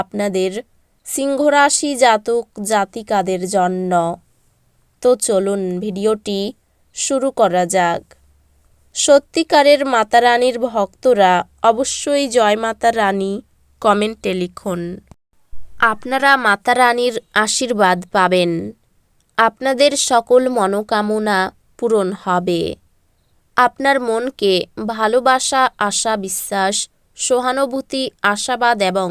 আপনাদের সিংহরাশি জাতক জাতিকাদের জন্য। তো চলুন ভিডিওটি শুরু করা যাক। সত্যিকারের মাতা রানীর ভক্তরা অবশ্যই জয় মাতা রানী কমেন্টে লিখুন। আপনারা মাতা রানীর আশীর্বাদ পাবেন। আপনাদের সকল মনোকামনা পূরণ হবে। আপনার মনকে ভালোবাসা, আশা, বিশ্বাস, সহানুভূতি, আশাবাদ এবং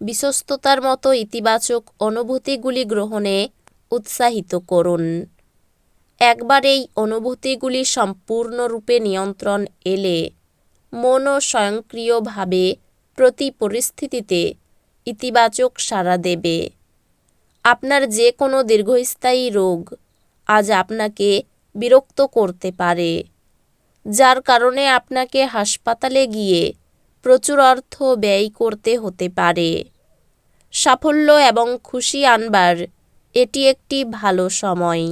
বিশ্বস্ততার মতো ইতিবাচক অনুভূতিগুলি গ্রহণে উৎসাহিত করুন। একবার এই অনুভূতিগুলি সম্পূর্ণরূপে নিয়ন্ত্রণ এলে মনও স্বয়ংক্রিয়ভাবে প্রতি পরিস্থিতিতে ইতিবাচক সাড়া দেবে। আপনার যে কোনো দীর্ঘস্থায়ী রোগ আজ আপনাকে বিরক্ত করতে পারে, যার কারণে আপনাকে হাসপাতালে গিয়ে প্রচুর অর্থ ব্যয় করতে হতে পারে। সাফল্য এবং খুশি আনবার এটি একটি ভালো সময়।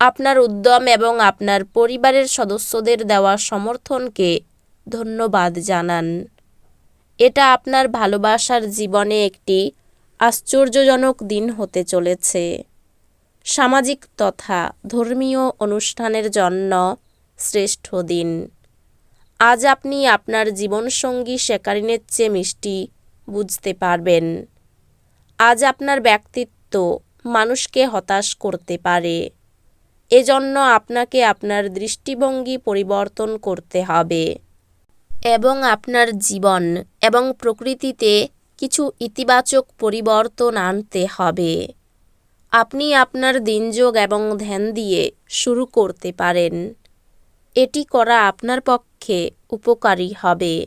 আপনার উদ্যম এবং আপনার পরিবারের সদস্যদের দেওয়া সমর্থনকে ধন্যবাদ জানান। এটা আপনার ভালোবাসার জীবনে একটি আশ্চর্যজনক দিন হতে চলেছে। সামাজিক তথা ধর্মীয় অনুষ্ঠানের জন্য শ্রেষ্ঠ দিন। আজ আপনি আপনার জীবনসঙ্গী শেকারিনের চেয়ে মিষ্টি বুঝতে পারবেন। আজ আপনার ব্যক্তিত্ব মানুষকে হতাশ করতে পারে। এজন্য আপনাকে আপনার দৃষ্টিভঙ্গি পরিবর্তন করতে হবে। এবং আপনার জীবন এবং প্রকৃতিতে কিছু ইতিবাচক পরিবর্তন আনতে হবে। আপনি আপনার দিনযোগ এবং ধ্যান দিয়ে শুরু করতে পারেন। এটি করা আপনার পক্ষে উপকারী হবে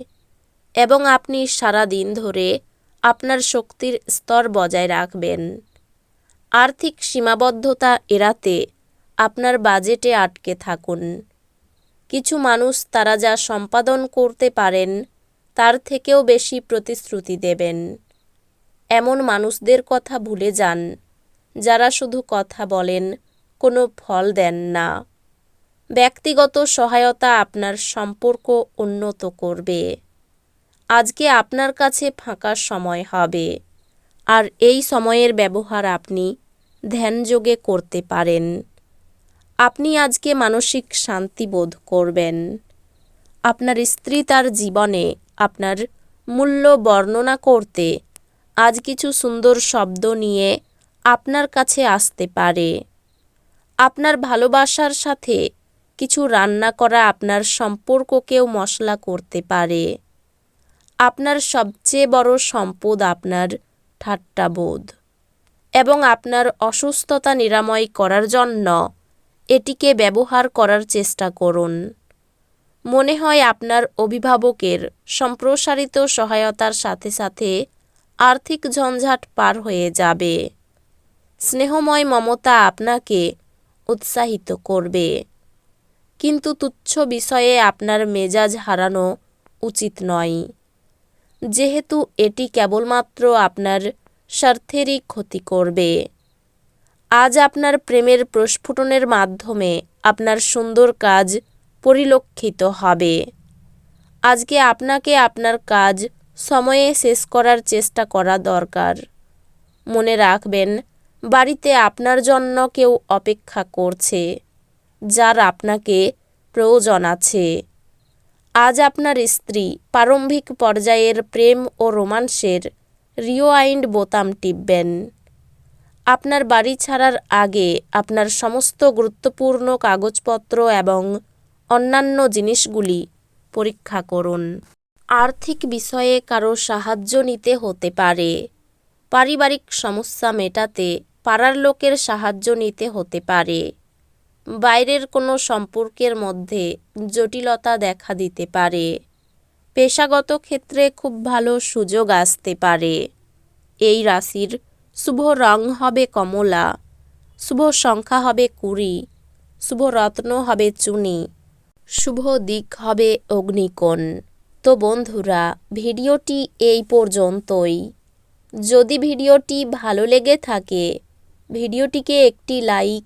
এবং আপনি সারা দিন ধরে আপনার শক্তির স্তর বজায় রাখবেন। আর্থিক সীমাবদ্ধতা এড়াতে আপনার বাজেটে আটকে থাকুন। কিছু মানুষ তারা যা সম্পাদন করতে পারেন, তার থেকেও বেশি প্রতিশ্রুতি দেবেন। এমন মানুষদের কথা ভুলে যান, যারা শুধু কথা বলেন, কোনো ফল দেন না। ব্যক্তিগত সহায়তা আপনার সম্পর্ক উন্নত করবে। আজকে আপনার কাছে ফাঁকা সময় হবে। আর এই সময়ের ব্যবহার আপনি ধ্যানযোগে করতে পারেন। আপনি আজকে মানসিক শান্তি বোধ করবেন। আপনার স্ত্রী তার জীবনে আপনার মূল্য বর্ণনা করতে আজ কিছু সুন্দর শব্দ নিয়ে আপনার কাছে আসতে পারে। আপনার ভালোবাসার সাথে কিছু রান্না করা আপনার সম্পর্ককেও মশলা করতে পারে। আপনার সবচেয়ে বড় সম্পদ আপনার ঠাট্টাবোধ। এবং আপনার অসুস্থতা নিরাময় করার জন্য এটিকে ব্যবহার করার চেষ্টা করুন। মনে হয় আপনার অভিভাবকের সম্প্রসারিত সহায়তার সাথে সাথে আর্থিক ঝঞ্ঝাট পার হয়ে যাবে। স্নেহময় মমতা আপনাকে উৎসাহিত করবে। কিন্তু তুচ্ছ বিষয়ে আপনার মেজাজ হারানো উচিত নয়। যেহেতু এটি কেবলমাত্র আপনার স্বার্থেরই ক্ষতি করবে। আজ আপনার প্রেমের প্রস্ফুটনের মাধ্যমে আপনার সুন্দর কাজ পরিলক্ষিত হবে। আজকে আপনাকে আপনার কাজ সময়ে শেষ করার চেষ্টা করা দরকার। মনে রাখবেন, বাড়িতে আপনার জন্য কেউ অপেক্ষা করছে। যার আপনাকে প্রয়োজন আছে। আজ আপনার স্ত্রী প্রারম্ভিক পর্যায়ের প্রেম ও রোমান্সের রিওয়াইন্ড বোতাম টিপবেন। আপনার বাড়ি ছাড়ার আগে আপনার সমস্ত গুরুত্বপূর্ণ কাগজপত্র এবং অন্যান্য জিনিসগুলি পরীক্ষা করুন। আর্থিক বিষয়ে কারও সাহায্য নিতে হতে পারে। পারিবারিক সমস্যা মেটাতে পাড়ার লোকের সাহায্য নিতে হতে পারে। বাইরের কোনো সম্পর্কের মধ্যে জটিলতা দেখা দিতে পারে। পেশাগত ক্ষেত্রে খুব ভালো সুযোগ আসতে পারে। এই রাশির শুভ রং হবে কমলা, শুভ সংখ্যা হবে কুড়ি, শুভ রত্ন হবে চুনি, শুভ দিক হবে অগ্নিকোণ। তো বন্ধুরা, ভিডিওটি এই পর্যন্তই। যদি ভিডিওটি ভালো লেগে থাকে, ভিডিওটিকে একটি লাইক